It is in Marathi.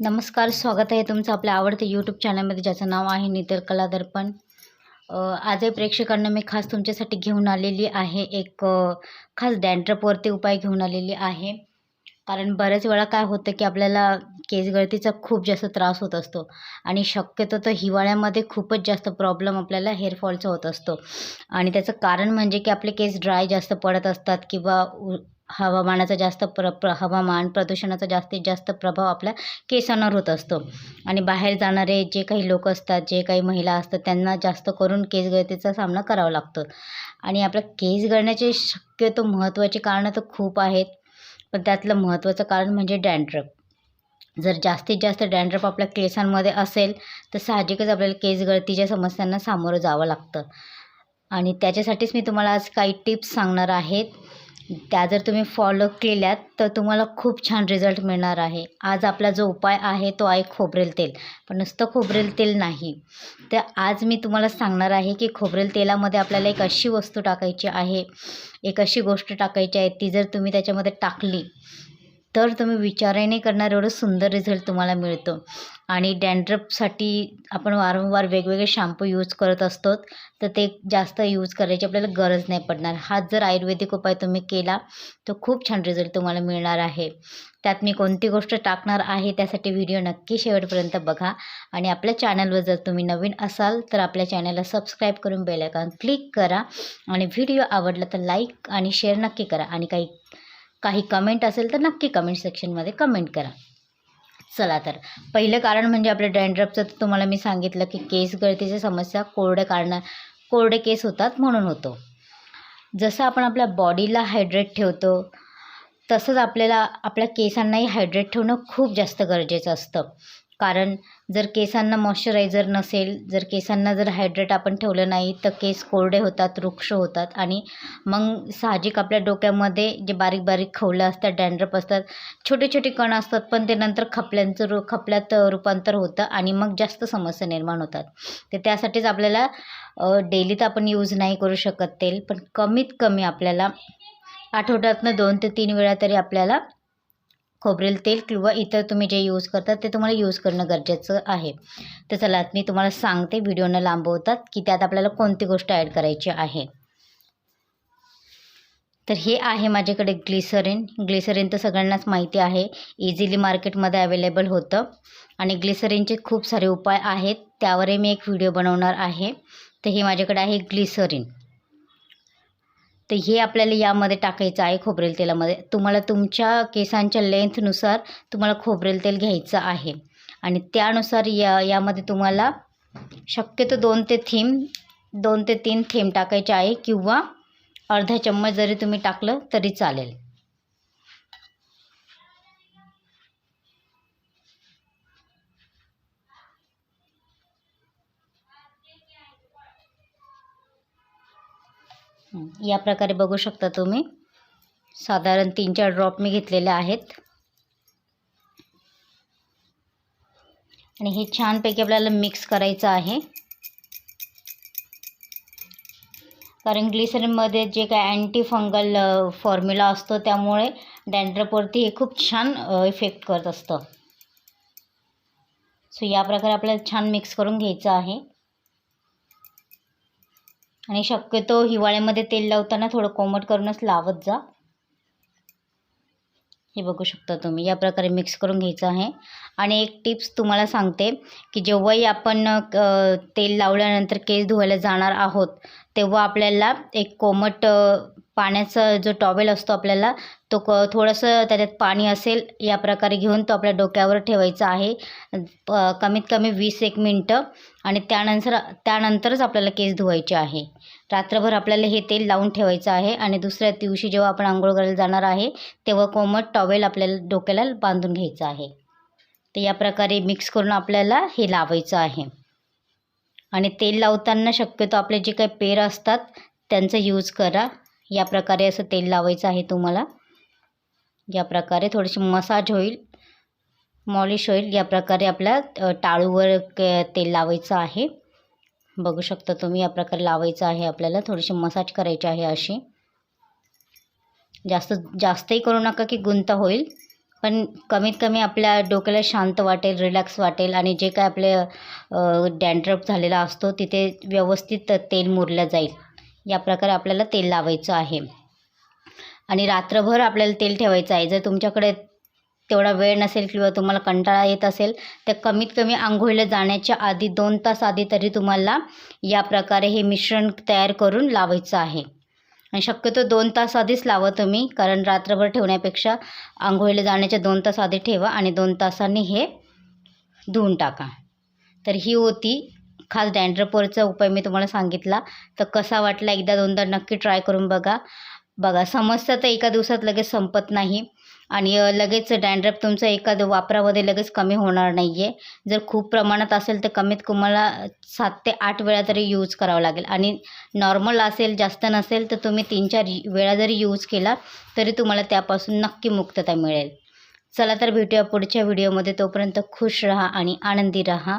नमस्कार स्वागत आहे तुमचं आपल्या आवडतं यूट्यूब चॅनलमध्ये ज्याचं नाव आहे नितर कला दर्पण आजही प्रेक्षकांना मी खास तुमच्यासाठी घेऊन आलेली आहे एक खास डॅन्ड्रपवरती उपाय घेऊन आलेली आहे. कारण बऱ्याच वेळा काय होतं की आपल्याला केसगळतीचा खूप जास्त त्रास होत असतो आणि शक्यतो तर हिवाळ्यामध्ये खूपच जास्त प्रॉब्लेम आपल्याला हेअरफॉलचा होत असतो. आणि त्याचं कारण म्हणजे की आपले केस ड्राय जास्त पडत असतात किंवा उ हवामानाचा जास्त प्र प्र हवामान प्रदूषणाचा जास्तीत जास्त प्रभाव आपल्या केसांवर होत असतो. आणि बाहेर जाणारे जे काही लोक असतात जे काही महिला असतात त्यांना जास्त करून केस गळतीचा सामना करावा लागतो. आणि आपल्या केस गळण्याचे शक्यतो महत्त्वाचे कारणं तर खूप आहेत पण त्यातलं महत्त्वाचं कारण म्हणजे डॅन्ड्रफ जर जास्तीत जास्त डॅन्ड्रफ आपल्या केसांमध्ये असेल तर साहजिकच आपल्याला केस गळतीच्या समस्यांना सामोरं जावं लागतं. आणि त्याच्यासाठीच मी तुम्हाला आज काही टिप्स सांगणार आहेत त्या जर तुम्ही फॉलो केल्यात तर तुम्हाला खूप छान रिझल्ट मिळणार आहे. आज आपला जो उपाय आहे तो आहे खोबरेल तेल. पण नुसतं खोबरेल तेल नाही. तर आज मी तुम्हाला सांगणार आहे की खोबरेल तेलामध्ये आपल्याला एक अशी वस्तू टाकायची आहे एक अशी गोष्ट टाकायची आहे ती जर तुम्ही त्याच्यामध्ये टाकली तर तुम्ही विचारही नाही करणार एवढं सुंदर रिझल्ट तुम्हाला मिळतो. आणि डॅन्ड्रफसाठी आपण वारंवार वेगवेगळे शॅम्पू यूज करत असतो तर ते जास्त यूज करायची आपल्याला गरज नाही पडणार. हा जर आयुर्वेदिक उपाय तुम्ही केला तर खूप छान रिझल्ट तुम्हाला मिळणार आहे. त्यात मी कोणती गोष्ट टाकणार आहे त्यासाठी व्हिडिओ नक्की शेवटपर्यंत बघा. आणि आपल्या चॅनलवर जर तुम्ही नवीन असाल तर आपल्या चॅनलला सबस्क्राईब करून बेलायकॉन क्लिक करा. आणि व्हिडिओ आवडला तर लाईक आणि शेअर नक्की करा. आणि काही काही कमेंट असेल तर नक्की कमेंट सेक्शनमध्ये कमेंट करा. चला तर पहिलं कारण म्हणजे आपल्या डँड्रपचं तर तुम्हाला मी सांगितलं की केस गळतीची समस्या कोरडे कारण कोरडे केस होतात म्हणून होतो. जसं आपण आपल्या बॉडीला हायड्रेट ठेवतो तसंच आपल्याला आपल्या केसांनाही हायड्रेट ठेवणं खूप जास्त गरजेचं असतं. कारण जर केसांना मॉइश्चरायझर नसेल जर केसांना जर हायड्रेट आपण ठेवलं नाही तर केस कोरडे होतात वृक्ष होतात आणि मग साहजिक आपल्या डोक्यामध्ये जे बारीक बारीक खवलं असतात डँड्रप असतात छोटे छोटे कण असतात पण ते नंतर खपल्यांचं रू खपल्यात रूपांतर होतं आणि मग जास्त समस्या निर्माण होतात. तर त्यासाठीच आपल्याला डेली तर आपण यूज नाही करू शकत तेल पण कमीत कमी आपल्याला आठवड्यातनं दोन ते तीन वेळा तरी आपल्याला खोबरेल तेल किंवा इतर तुम्ही जे यूज करतात ते तुम्हाला यूज करणं गरजेचं आहे. तर चला मी तुम्हाला सांगते व्हिडिओ न लांबवतात की त्यात आपल्याला कोणती गोष्ट ॲड करायची आहे. तर हे आहे माझ्याकडे ग्लिसरीन ग्लिसरीन तर सगळ्यांनाच माहिती आहे. इझिली मार्केटमध्ये अवेलेबल होतं. आणि ग्लिसरीनचे खूप सारे उपाय आहेत. त्यावरही मी एक व्हिडिओ बनवणार आहे. तर हे माझ्याकडे आहे ग्लिसरीन तर हे आपल्याला यामध्ये टाकायचं आहे खोबरेल तेलामध्ये. तुम्हाला तुमच्या केसांच्या लेंथनुसार तुम्हाला खोबरेल तेल घ्यायचं आहे. आणि त्यानुसार या यामध्ये तुम्हाला शक्यतो दोन ते थीम दोन ते तीन थेंब टाकायचे आहे किंवा अर्धा चम्मच जरी तुम्ही टाकलं तरी चालेल. या प्रकारे बघू शकता तुम्ही. साधारण तीन चार ड्रॉप मी घेतलेले आहेत. आणि हे छानपैकी आपल्याला मिक्स करायचं आहे. कारण ग्लिसरीनमध्ये जे काय अँटी फंगल फॉर्म्युला असतो त्यामुळे डॅन्ड्रपवरती हे खूप छान इफेक्ट करत असतं. सो या प्रकारे आपल्याला छान मिक्स करून घ्यायचं आहे. आणि शक्यतो हिवाळ्यामध्ये तेल लावताना थोडं कोमट करूनच लावत जा. हे बघू शकता तुम्ही. या प्रकारे मिक्स करून घ्यायचं आहे. आणि एक टिप्स तुम्हाला सांगते की जेव्हाही आपण तेल लावल्यानंतर केस धुवायला जाणार आहोत तेव्हा आपल्याला एक कोमट पाण्याचा जो टॉवेल असतो आपल्याला तो क थोडंसं त्याच्यात पाणी असेल या प्रकारे घेऊन तो आपल्या डोक्यावर ठेवायचा आहे. प- कमीत कमी वीस एक मिनटं आणि त्यानंतर त्यानंतरच आपल्याला केस धुवायचे आहे. रात्रभर आपल्याला हे तेल लावून ठेवायचं आहे आणि दुसऱ्या दिवशी जेव्हा आपण आंघोळ करायला जाणार आहे तेव्हा कोमट टॉवेल आपल्याला डोक्याला बांधून घ्यायचं आहे. तर या प्रकारे मिक्स करून आपल्याला हे लावायचं आहे. आणि तेल लावताना शक्यतो आपले जे काही पेर असतात त्यांचा यूज करा. या प्रकारे असं तेल लावायचं आहे तुम्हाला. या प्रकारे थोडीशी मसाज होईल मॉलिश होईल. या प्रकारे आपल्या टाळूवर तेल लावायचं आहे. बघू शकता तुम्ही या प्रकारे लावायचं आहे आपल्याला. थोडीशी मसाज करायची आहे अशी. जास्त जास्तही करू नका की गुंता होईल पण कमीत कमी आपल्या डोक्याला शांत वाटेल रिलॅक्स वाटेल आणि जे काय आपले डॅन्ड्रप झालेला असतो तिथे व्यवस्थित तेल मुरलं जाईल. या प्रकारे आपल्याला तेल लावायचं आहे. आणि रात्रभर आपल्याला तेल ठेवायचं आहे. जर तुमच्याकडे तेवढा वेळ नसेल किंवा तुम्हाला कंटाळा येत असेल तर कमीत कमी आंघोळीला जाण्याच्या आधी दोन तास आधी तरी तुम्हाला या प्रकारे हे मिश्रण तयार करून लावायचं आहे. आणि शक्यतो दोन तास आधीच लावा तुम्ही कारण रात्रभर ठेवण्यापेक्षा आंघोळीला जाण्याच्या दोन तास आधी ठेवा आणि दोन तासांनी हे धुवून टाका. तर ही होती खास डँड्रपोरचा उपाय मी तुम्हाला सांगितला. तर कसा वाटला एकदा दोनदा नक्की ट्राय करून बघा. बघा समस्या तर एका दिवसात लगेच संपत नाही. आणि लगेच डँड्रप तुमचं एका वापरामध्ये लगेच कमी होणार नाही आहे जर खूप प्रमाणात असेल तर कमीत तुम्हाला सात ते आठ वेळा तरी यूज करावं लागेल. आणि नॉर्मल असेल जास्त नसेल तर तुम्ही तीन चार वेळा जरी यूज केला तरी तुम्हाला त्यापासून नक्की मुक्तता मिळेल. चला तर भेटूया पुढच्या व्हिडिओमध्ये तोपर्यंत खुश रहा आणि आनंदी रहा.